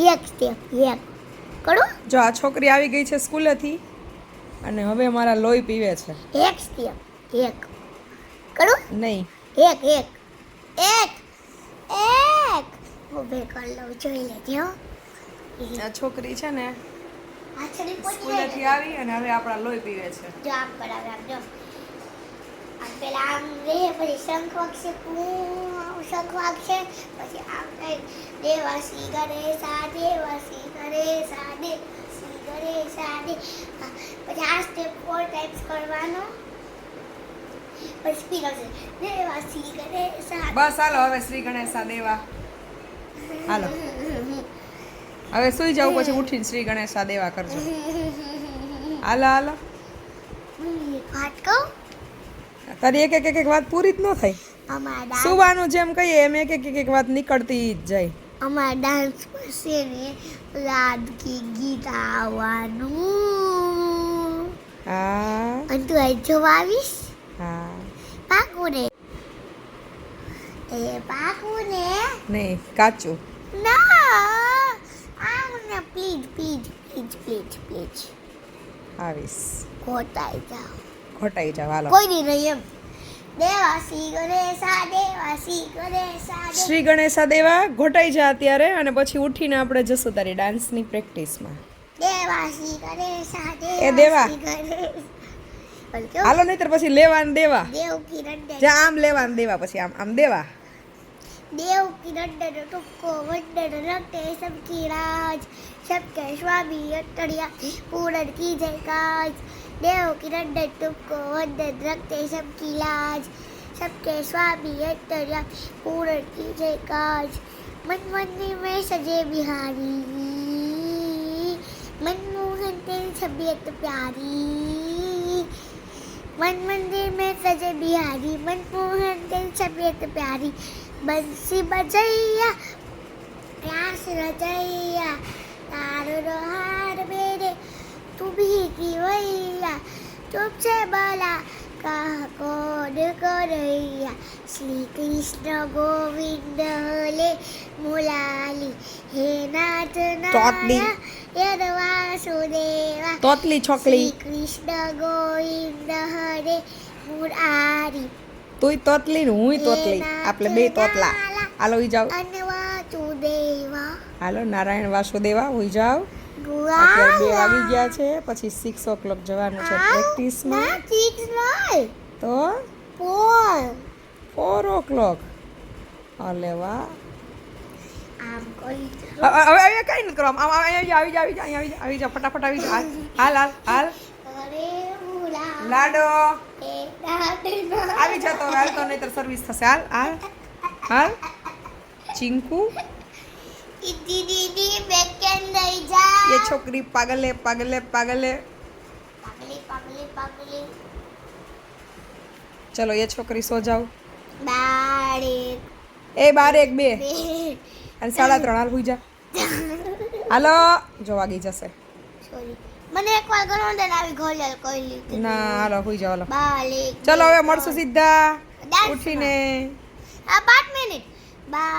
એક સ્ટેપ એક. કરો? જો આ છોકરી આવી ગઈ છે સ્કૂલેથી અને હવે મારા લોહી પીવે છે. એક સ્ટેપ એક. કરો? નહીં. એક એક. એક એક. બે કરી લઉં જોઈ લેજો આ છોકરી છે ને સ્કૂલેથી આવી અને હવે આપણા લોહી પીવે છે. જો આમ કરાવે આમ જો. પેલા આમ રે પછી શંખ વાગશે પૂ શંખ વાગશે પછી આમ કઈ દેવા શ્રી ગણેશા દેવા શ્રી ગણેશા દે શ્રી ગણેશા દે. પછી આ સ્ટેપ ફોર ટાઈમ્સ કરવાનો. પછી સ્પીડ આવશે દેવા શ્રી ગણેશા બસ હાલો હવે શ્રી ગણેશા દેવા. હાલો. હવે સુઈ જાવ પછી ઉઠીને શ્રી ગણેશા દેવા કરજો. હાલો હાલો. વાત કહું? તારી એક એક એક વાત પૂરી જ ન થાય સુવાનું જેમ કહીએ એમ એક એક એક વાત નીકળતી જ જાય. અમારા ડાન્સ પછી ને લાદકી ગીત આવવાનું. હા. અને તું જોવા આવીશ? હા. પાકું ને એ પાકું ને નહીં કાચું. ના આવ ને please please please please please આવીશ. ખોટાઈ જાવ ખોટાઈ જાવ હાલો. કોઈ નહીં નહીં એમ. શ્રી ગણેશા દેવા ઘોટાઈ જા અત્યારે અને પછી ઉઠીને આપણે જશું તારી ડાન્સની પ્રેક્ટિસમાં. હાલો નહીતર પછી લેવા ને દેવા આમ લેવા ને દેવા પછી આમ આમ દેવા. દેવ કી રડડો ટુક્કો વડડો રક્તે સબ કી રાજ સબ કે સ્વામી અટડિયા પૂરણ કી જય કાજ देव की दंडन तुमको वंदन रखते सबकी लाज सबके स्वामी अटड़िया पूर्ण की जय काज मन मंदिर में सजे बिहारी मनमोहन तेरी छबियत प्यारी मन मंदिर में सजे बिहारी मनमोहन तेरी छबियत प्यारी बंसी बजैया प्यास रजैया तारो हार ચૂપશે બલા કાકો કરૈયા શ્રી કૃષ્ણ ગોવિંદ હલે મુલાલી હે નાથ નારાયણ તોતલી છોકલી કૃષ્ણ ગોવિંદ હરે મુરારી તુંય તોતલી ને હુંય તોતલી આપણે બે તોતલા હાલો ઉઈ જાવ અને વાસુદેવા હાલો નારાયણ વાસુદેવા ઉઈ જાવ અત્યારે બે વાગી ગયા છે પછી સિક્સ ઓ ક્લોક જવાનું છે પ્રેક્ટિસમાં તો? ફોર ફોર ઓ ક્લોક અલે વાહ. હવે હવે કઈ નથી કરવા આમ આવી જા આવી જા આવી જા આવી જા આવી જા ફટાફટ આવી જા. હાલ હાલ હાલ. લાડો આવી જા તો હાલ તો નહીતર સર્વિસ થશે. હાલ હાલ. હાલ. ચિંકુ. દીદી છોકરી પાગલે પાગલે પાગલે. પાગલી પાગલી પાગલી. ચલો એ છોકરી સો જાવ બારે. એ બાર એક બે. અને સાડા ત્રણ હાલ હુઈ જા. હાલો જો વાગી જશે. સોરી. મને એક વાર ગણો દે આવી ઘોલેલ કોઈ લીધી. ના હાલો હુઈ જાવ હાલો. ચલો હવે મળશું સીધા. ઉઠીને. આ 5 મિનિટ. બા